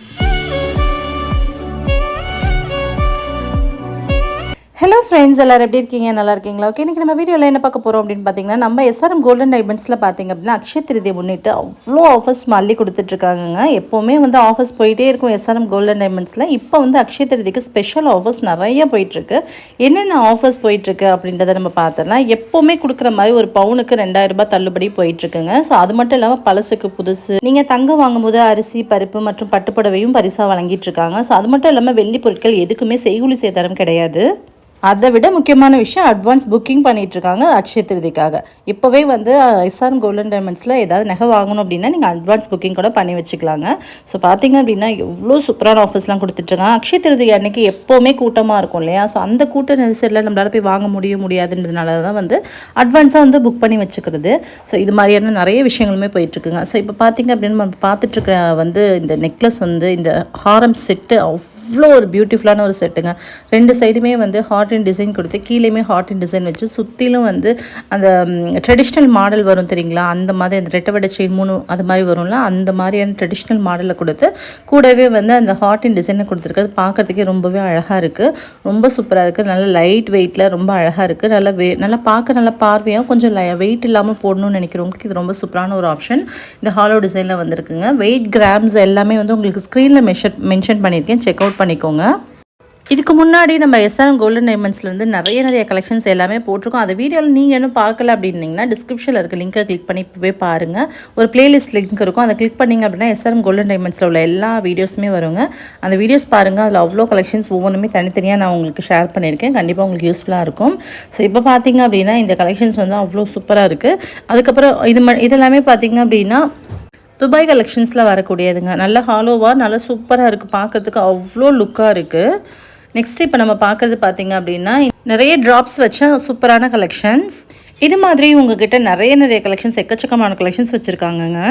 Bye. Hello friends எல்லோரும் எப்படி இருக்கீங்க? நல்லா இருக்கீங்களா? ஓகே இன்றைக்கி நம்ம வீடியோவில் என்ன பார்க்க போகிறோம் அப்படின்னு பார்த்தீங்கன்னா நம்ம எஸ்ஆர்எம் கோல்டன் டைமண்ட்ஸில் பார்த்தீங்க அப்படின்னா அக்ஷய திருதியை முன்னிட்டு அவ்வளோ ஆஃபர்ஸ் மல்லி கொடுத்துட்ருக்காங்கங்க எப்போவுமே வந்து ஆஃபர்ஸ் போயிட்டே இருக்கும் எஸ்ஆர்எம் கோல்டன் டைமண்ட்ஸில் இப்போ வந்து அக்ஷய திருதிக்கு ஸ்பெஷல் ஆஃபர்ஸ் நிறைய போயிட்டுருக்கு. என்னென்ன ஆஃபர்ஸ் போயிட்டுருக்கு அப்படின்றத நம்ம பார்த்தோம்னா எப்போவுமே கொடுக்குற மாதிரி ஒரு பவுனுக்கு ரெண்டாயிரம் ரூபாய் தள்ளுபடி போயிட்டுருக்குங்க. ஸோ அது மட்டும் இல்லாமல் பழசுக்கு புதுசு நீங்கள் தங்கம் வாங்கும்போது அரிசி பருப்பு மற்றும் பட்டுப்புடவையும் பரிசாக வழங்கிட்டு இருக்காங்க ஸோ அது மட்டும் இல்லாமல் வெள்ளி பொருட்கள் எதுக்குமே செய்கூலி சேதாரம் கிடையாது. அதை விட முக்கியமான விஷயம் அட்வான்ஸ் புக்கிங் பண்ணிகிட்ருக்காங்க இருக்காங்க அக்ஷய திருதிக்காக. இப்போவே வந்து எஸ்ஆர் கோல்டன் டைமண்ட்ஸில் ஏதாவது நகை வாங்கணும் அப்படின்னா நீங்கள் அட்வான்ஸ் புக்கிங் கூட பண்ணி வச்சுக்கலாங்க. ஸோ பார்த்தீங்க அப்படின்னா எவ்வளோ சூப்பரான ஆஃபர்ஸ்லாம் கொடுத்துட்ருக்காங்க அக்ஷய திருதி அன்றைக்கி எப்போவுமே கூட்டமாக இருக்கும் இல்லையா? ஸோ அந்த கூட்ட நெரிசலில் நம்மளால போய் வாங்க முடிய முடியாதுன்றதுனால தான் வந்து அட்வான்ஸாக வந்து புக் பண்ணி வச்சுக்கிறது. ஸோ இது மாதிரியான நிறைய விஷயங்களுமே போயிட்டுருக்குங்க. ஸோ இப்போ பார்த்தீங்க அப்படின்னு நம்ம பார்த்துட்ருக்க வந்து இந்த நெக்லஸ் வந்து இந்த ஹாரம் செட்டு அவ்வளோ ஒரு பியூட்டிஃபுல்லான ஒரு செட்டுங்க. ரெண்டு சைடுமே வந்து ஹார்ட் அண்ட் டிசைன் கொடுத்து கீழேயுமே ஹார்ட் அண்ட் டிசைன் வச்சு சுற்றிலும் வந்து அந்த ட்ரெடிஷ்னல் மாடல் வரும் தெரியுங்களா? அந்த மாதிரி அந்த ரெட்டவடை செயின் மூணு அது மாதிரி வரும்ல அந்த மாதிரியான ட்ரெடிஷ்னல் மாடலில் கொடுத்து கூடவே வந்து அந்த ஹார்ட் அண்ட் டிசைனை கொடுத்துருக்கிறது பார்க்குறதுக்கே ரொம்பவே அழகாக இருக்குது ரொம்ப சூப்பராக இருக்குது நல்ல லைட் வெயிட்டில் ரொம்ப அழகாக இருக்குது நல்லா வே நல்லா பார்க்க நல்லா பார்வையாக கொஞ்சம் வெயிட் இல்லாமல் போடணும்னு நினைக்கிறவங்களுக்கு இது ரொம்ப சூப்பரான ஒரு ஆப்ஷன் இந்த ஹாலோ டிசைனில் வந்திருக்குங்க. வெயிட் கிராம்ஸ் எல்லாமே வந்து உங்களுக்கு ஸ்க்ரீனில் மெஷர் மென்ஷன் பண்ணியிருக்கேன். செக் அவுட் பண்ணிக்கோங்க. இதுக்கு முன்னாடி நம்ம எஸ்ஆர்எம் கோல்டன் டைமண்ட்ஸ்லேருந்து நிறைய நிறைய கலெக்ஷன்ஸ் எல்லாமே போட்டிருக்கோம். அந்த வீடியோவில் நீங்கள் இன்னும் பார்க்கல அப்படின்னீங்கன்னா டிஸ்கிரிப்ஷனில் இருக்க லிங்கை கிளிக் பண்ணி போய் பாருங்கள் ஒரு பிளேலிஸ்ட் லிங்க் இருக்கும். அதை கிளிக் பண்ணிங்க அப்படின்னா எஸ்ஆர்எம் கோல்டன் டைமண்ட்ஸில் உள்ள எல்லா வீடியோஸுமே வருங்க. அந்த வீடியோஸ் பாருங்கள் அதில் அவ்வளோ கலெக்ஷன்ஸ் ஒவ்வொன்றுமே தனித்தனியாக நான் உங்களுக்கு ஷேர் பண்ணியிருக்கேன். கண்டிப்பாக உங்களுக்கு யூஸ்ஃபுல்லாக இருக்கும். ஸோ இப்போ பார்த்தீங்க அப்படின்னா இந்த கலெக்ஷன்ஸ் வந்து அவ்வளோ சூப்பராக இருக்குது அதுக்கப்புறம் இது ம இதெல்லாமே பார்த்தீங்க அப்படின்னா துபாய் கலெக்ஷன்ஸில் வரக்கூடியதுங்க. நல்ல ஹாலோவாக நல்ல சூப்பராக இருக்குது பார்க்கறதுக்கு அவ்வளோ லுக்காக இருக்குது நெக்ஸ்ட் இப்போ நம்ம பார்க்கறது பார்த்திங்க அப்படின்னா நிறைய ட்ராப்ஸ் வச்ச சூப்பரான கலெக்ஷன்ஸ் இது மாதிரி உங்ககிட்ட நிறைய நிறைய கலெக்ஷன்ஸ் எக்கச்சக்கமான கலெக்ஷன்ஸ் வச்சுருக்காங்கங்க.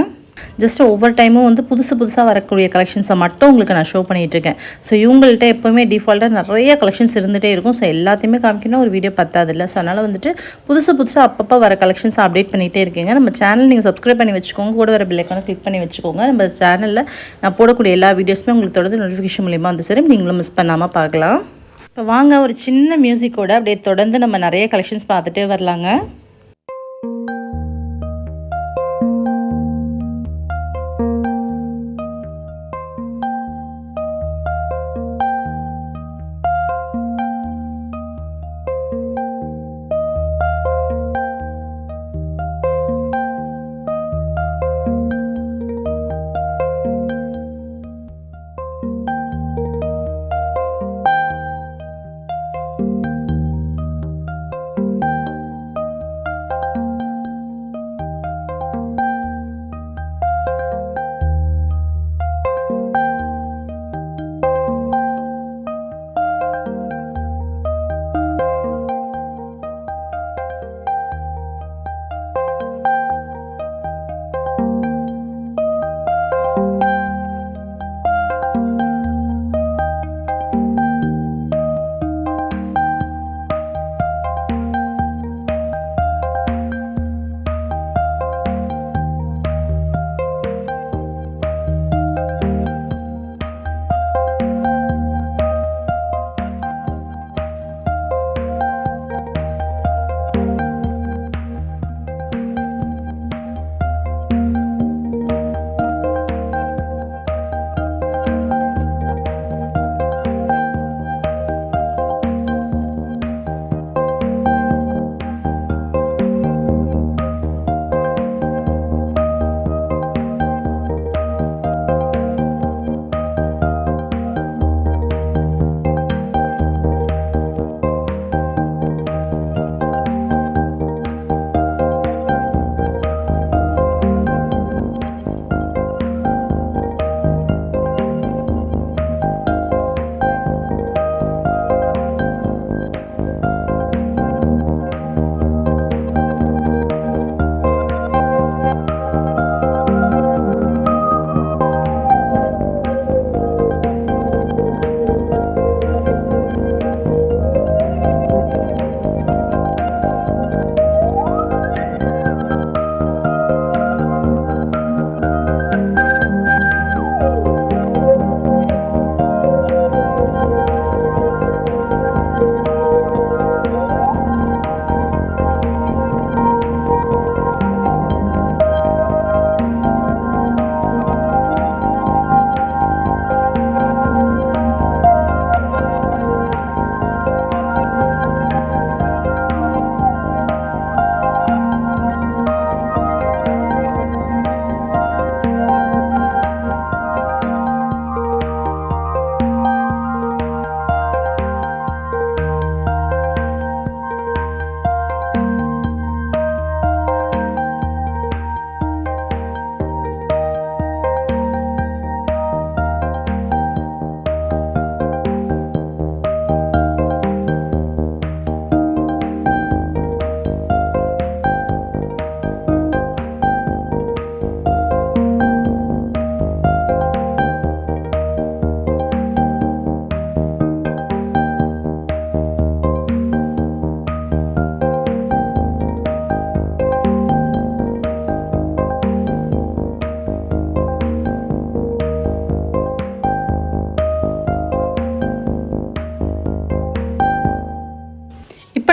ஜஸ்ட் ஒவ்வொரு டைமும் வந்து புதுசு புதுசாக வரக்கூடிய கலெக்ஷன்ஸை மட்டும் உங்களுக்கு நான் ஷோ பண்ணிகிட்டு இருக்கேன். ஸோ இவங்கள்ட்ட எப்போவுமே டிஃபால்ட்டாக நிறைய கலெக்ஷன்ஸ் இருந்துகிட்டே இருக்கும். ஸோ எல்லாத்தையுமே காமிக்கணும் ஒரு வீடியோ பத்தாது இல்லை ஸோ அதனால் வந்துட்டு புதுசு புதுசாக அப்பப்போ வர கலெக்ஷன்ஸ் அப்டேட் பண்ணிகிட்டே இருக்கீங்க. நம்ம சேனல் நீங்கள் சப்ஸ்கிரைப் பண்ணி வச்சுக்கோங்க. கூட வர பில்லைக்கான கிளிக் பண்ணி வச்சுக்கோங்க. நம்ம சேனலில் நான் போடக்கூடிய எல்லா வீடியோஸுமே உங்களுக்கு தொடர்ந்து நோட்டிஃபிகேஷன் மூலியமாக வந்து சரி நீங்களும் மிஸ் பண்ணாமல் பார்க்கலாம். இப்போ வாங்க ஒரு சின்ன மியூசிக்கோட அப்படியே தொடர்ந்து நம்ம நிறைய கலெக்ஷன்ஸ் பார்த்துட்டே வரலாங்க.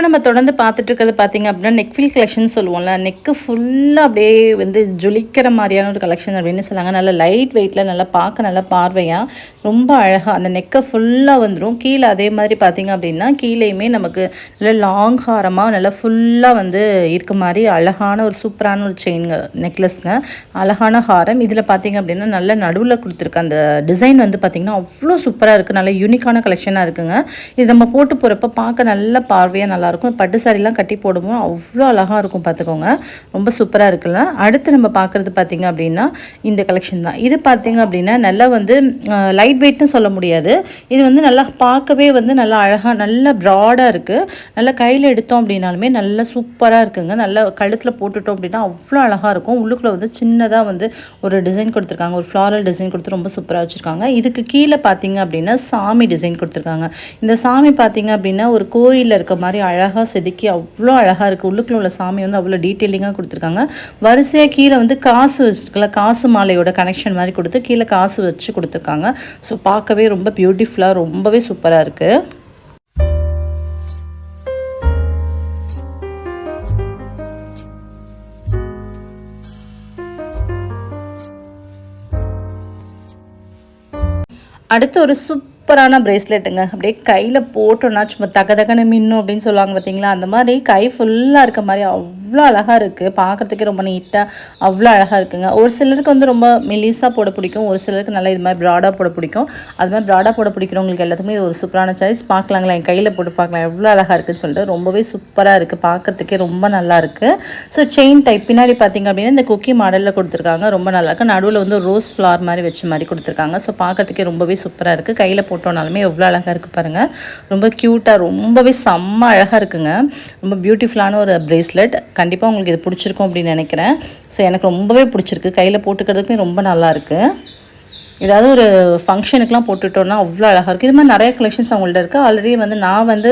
நம்ம தொடர்ந்து பார்த்துட்டு இருக்கிறது பார்த்தீங்க அப்படின்னா நெக் ஃபில் கலெக்ஷன் சொல்லுவோம்ல. நெக்கு ஃபுல்லாக அப்படியே வந்து ஜொலிக்கிற மாதிரியான ஒரு கலெக்ஷன் அப்படின்னு சொல்லாங்க நல்லா லைட் வெயிட்டில் நல்லா பார்க்க நல்லா பார்வையாக ரொம்ப அழகாக அந்த நெக்கை ஃபுல்லாக வந்துடும் கீழே அதே மாதிரி பார்த்தீங்க அப்படின்னா கீழேயுமே நமக்கு நல்லா லாங் ஹாரமாக நல்லா ஃபுல்லாக வந்து இருக்க மாதிரி அழகான ஒரு சூப்பரான ஒரு செயின்ங்க நெக்லஸ்ங்க அழகான ஹாரம். இதில் பார்த்தீங்க அப்படின்னா நல்ல நடுவில் கொடுத்துருக்க அந்த டிசைன் வந்து பார்த்திங்கன்னா அவ்வளோ சூப்பராக இருக்குது நல்ல யூனிக்கான கலெக்ஷனாக இருக்குங்க. இது நம்ம போட்டு போகிறப்ப பார்க்க நல்ல பார்வையாக நல்லாயிருக்கும் பட்டு சாரிலாம் கட்டி போடும்போது அவ்வளோ அழகாக இருக்கும் பார்த்துக்கோங்க ரொம்ப சூப்பராக இருக்குல்ல. அடுத்து நம்ம பார்க்குறது பார்த்திங்க அப்படின்னா இந்த கலெக்ஷன் தான். இது பார்த்திங்க அப்படின்னா நல்லா வந்து லைட் வெயிட்னு சொல்ல முடியாது. இது வந்து நல்லா பார்க்கவே வந்து நல்லா அழகாக நல்லா ப்ராடாக இருக்குது நல்லா கையில் எடுத்தோம் அப்படின்னாலுமே நல்லா சூப்பராக இருக்குங்க. நல்லா கழுத்தில் போட்டுட்டோம் அப்படின்னா அவ்வளோ அழகாக இருக்கும். உள்ளுக்குள்ளே வந்து சின்னதாக வந்து ஒரு டிசைன் கொடுத்துருக்காங்க. ஒரு ஃப்ளாரல் டிசைன் கொடுத்து ரொம்ப சூப்பராக வச்சுருக்காங்க. இதுக்கு கீழே பார்த்தீங்க அப்படின்னா சாமி டிசைன் கொடுத்துருக்காங்க. இந்த சாமி பார்த்திங்க அப்படின்னா ஒரு கோயிலில் இருக்க மாதிரி அழகாக செதுக்கி அவ்வளோ அழகாக இருக்குது உள்ளுக்குள்ள உள்ள சாமி வந்து அவ்வளோ டீட்டெயிலிங்காக கொடுத்துருக்காங்க. வரிசையாக கீழே வந்து காசு வச்சுருக்கல காசு மாலையோட கனெக்ஷன் மாதிரி கொடுத்து கீழே காசு வச்சு கொடுத்துருக்காங்க. ஸோ பார்க்கவே ரொம்ப பியூட்டிஃபுல்லாக ரொம்பவே சூப்பராக இருக்குது அடுத்து ஒரு சூப்பரான பிரேஸ்லெட்டுங்க அப்படியே கையில் போட்டோன்னா சும்மா தக தகன மின்னும் அப்படின்னு சொல்லுவாங்க பார்த்தீங்களா அந்த மாதிரி கை ஃபுல்லாக இருக்க மாதிரி அவ்வளோ அழகாக இருக்குது பார்க்குறதுக்கே ரொம்ப நீட்டாக அவ்வளோ அழகாக இருக்குங்க. ஒரு சிலருக்கு வந்து ரொம்ப மெலிசாக போட பிடிக்கும். ஒரு சிலருக்கு நல்லா இது மாதிரி ப்ராடாக போட பிடிக்கும். அது மாதிரி ப்ராடாக போட பிடிக்கிறவங்களுக்கு எல்லாத்துக்குமே இது ஒரு சூப்பரான சாய்ஸ் பார்க்கலாங்களா என் கையில் போட்டு பார்க்கலாம் எவ்வளோ அழகாக இருக்குன்னு சொல்லிட்டு ரொம்பவே சூப்பராக இருக்குது பார்க்குறதுக்கே ரொம்ப நல்லா இருக்குது ஸோ செயின் டைப் பின்னாடி பார்த்திங்க அப்படின்னா இந்த குக்கி மாடலில் கொடுத்துருக்காங்க. ரொம்ப நல்லா இருக்குது நடுவில் வந்து ரோஸ் ஃப்ளார் மாதிரி வச்ச மாதிரி கொடுத்துருக்காங்க. ஸோ பார்க்குறதுக்கே ரொம்பவே சூப்பராக இருக்குது கையில் போட்டோனாலுமே எவ்வளோ அழகாக இருக்குது பாருங்கள் ரொம்ப க்யூட்டாக ரொம்பவே செம்ம அழகாக இருக்குங்க. ரொம்ப பியூட்டிஃபுல்லான ஒரு ப்ரேஸ்லெட் கண்டிப்பாக உங்களுக்கு இது பிடிச்சிருக்கும் அப்படின்னு நினைக்கிறேன். ஸோ எனக்கு ரொம்பவே பிடிச்சிருக்கு. கையில் போட்டுக்கிறதுக்குமே ரொம்ப நல்லாயிருக்கு ஏதாவது ஒரு ஃபங்க்ஷனுக்குலாம் போட்டுட்டோம்னா அவ்வளோ அழகாக இருக்குது இது மாதிரி நிறைய கலெக்ஷன்ஸ் அவங்கள்ட்ட இருக்குது ஆல்ரெடி வந்து நான் வந்து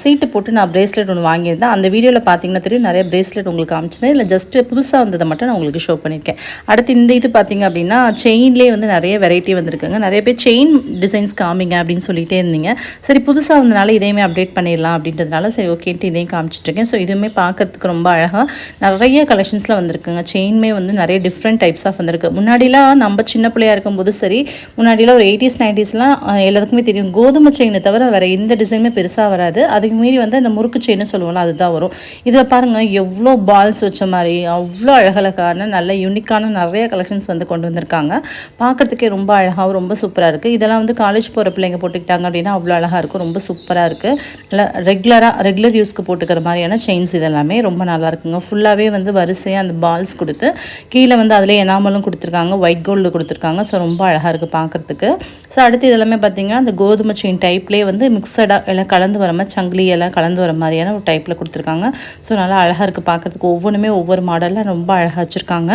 சீட்டு போட்டு நான் ப்ரேஸ்லெட் ஒன்று வாங்கியிருந்தேன். அந்த வீடியோவில் பார்த்தீங்கன்னா தெரியும் நிறைய ப்ரேஸ்லெட் உங்களுக்கு காமிச்சிருந்தேன் இல்லை ஜஸ்ட்டு புதுசாக வந்ததை மட்டும் நான் உங்களுக்கு ஷோ பண்ணியிருக்கேன். அடுத்து இந்த இது பார்த்தீங்க அப்படின்னா செயின்லேயே வந்து நிறைய வெரைட்டி வந்திருக்குங்க. நிறைய பேர் செயின் டிசைன்ஸ் காமிங்க அப்படின்னு சொல்லிகிட்டே இருந்தீங்க. சரி புதுசாக வந்தனால இதையுமே அப்டேட் பண்ணிடலாம் அப்படின்றதுனால சரி ஓகேன்ட்டு இதையும் காமிச்சிட்ருக்கேன் ஸோ இதுவுமே பார்க்கறதுக்கு ரொம்ப அழகாக நிறைய கலெக்ஷன்ஸில் வந்திருக்குங்க. செயின்மே வந்து நிறைய டிஃப்ரெண்ட் டைப்ஸ் ஆஃப் வந்திருக்கு. முன்னாடிலாம் நம்ம சின்ன பிள்ளையா இருக்கும்போது சரி முன்னாடியெல்லாம் ஒரு எயிட்டிஸ் நைன்டிஸ்லாம் எல்லாத்துக்குமே தெரியும். கோதுமை செயினை தவிர வேறு எந்த டிசைனுமே பெருசாக வராது. அதுக்கு மீறி வந்து அந்த முறுக்கு செயின்னு சொல்லுவோம்ல அதுதான் வரும். இதில் பாருங்கள் எவ்வளோ பால்ஸ் வச்ச மாதிரி அவ்வளோ அழகழகான நல்ல யூனிக்கான நிறைய கலெக்ஷன்ஸ் வந்து கொண்டு வந்திருக்காங்க. பார்க்குறதுக்கே ரொம்ப அழகாகவும் ரொம்ப சூப்பராக இருக்குது இதெல்லாம் வந்து காலேஜ் போகிற பிள்ளைங்க போட்டுக்கிட்டாங்க அப்படின்னா அவ்வளோ அழகாக இருக்கும் ரொம்ப சூப்பராக இருக்குது நல்லா ரெகுலராக ரெகுலர் யூஸ்க்கு போட்டுக்கிற மாதிரியான செயின்ஸ் இதெல்லாமே ரொம்ப நல்லா இருக்குங்க. ஃபுல்லாகவே வந்து வரிசையாக அந்த பால்ஸ் கொடுத்து கீழே வந்து அதிலே எனாமலும் கொடுத்துருக்காங்க ஒயிட் கோல்டு கொடுத்துருக்காங்க. ஸோ ரொம்ப அழகாக இருக்குது பார்க்குறதுக்கு ஸோ அடுத்து இதெல்லாமே பார்த்திங்கன்னா அந்த கோதுமை செயின் டைப்லேயே வந்து மிக்சடாக எல்லாம் கலந்து வர மாதிரி சங்கிலி எல்லாம் கலந்து வர மாதிரியான ஒரு டைப்பில் கொடுத்துருக்காங்க. ஸோ நல்லா அழகாக இருக்குது பார்க்குறதுக்கு ஒவ்வொன்றுமே ஒவ்வொரு மாடலில் ரொம்ப அழகாக வச்சுருக்காங்க.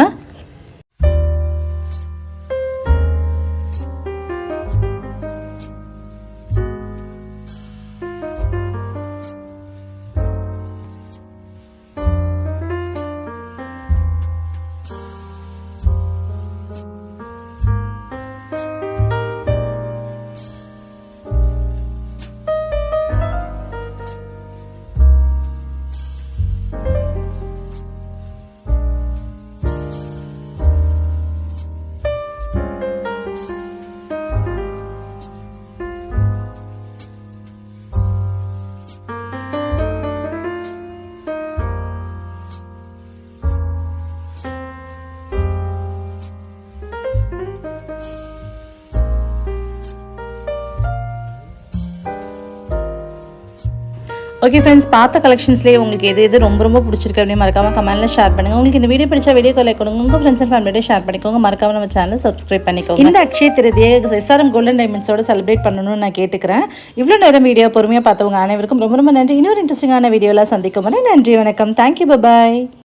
ஓகே ஃப்ரெண்ட்ஸ் பார்த்த கலெக்ஷன்ஸ்லேயே உங்களுக்கு எது எது ரொம்ப ரொம்ப பிடிச்சிருக்கு அப்படின்னு மறக்காம கமெண்ட்ல ஷேர் பண்ணுங்க. உங்களுக்கு இந்த வீடியோ பிடிச்சா வீடியோ லைக் கொடுங்க. உங்கள் ஃப்ரெண்ட்ஸ் அண்ட் ஃபேமிலியோட ஷேர் பண்ணிக்கோங்க. மறக்காம நம்ம சேனல் சப்ஸ்கிரைப் பண்ணிக்கோங்க. இந்த அக்ஷய திருதியை எஸ்ஆர்எம் கோல்டன் டைமண்ட்ஸோட செலிப்ரேட் பண்ணணும்னு நான் கேட்டுக்கிறேன். இவ்வளோ நேரம் வீடியோ பொறுமையாக பார்த்தவங்க அனைவருக்கும் ரொம்ப ரொம்ப நன்றி. இன்னொரு இன்ட்ரெஸ்டிங்கான வீடியோவில் சந்திக்கும் வரை நன்றி வணக்கம். Thank you bye bye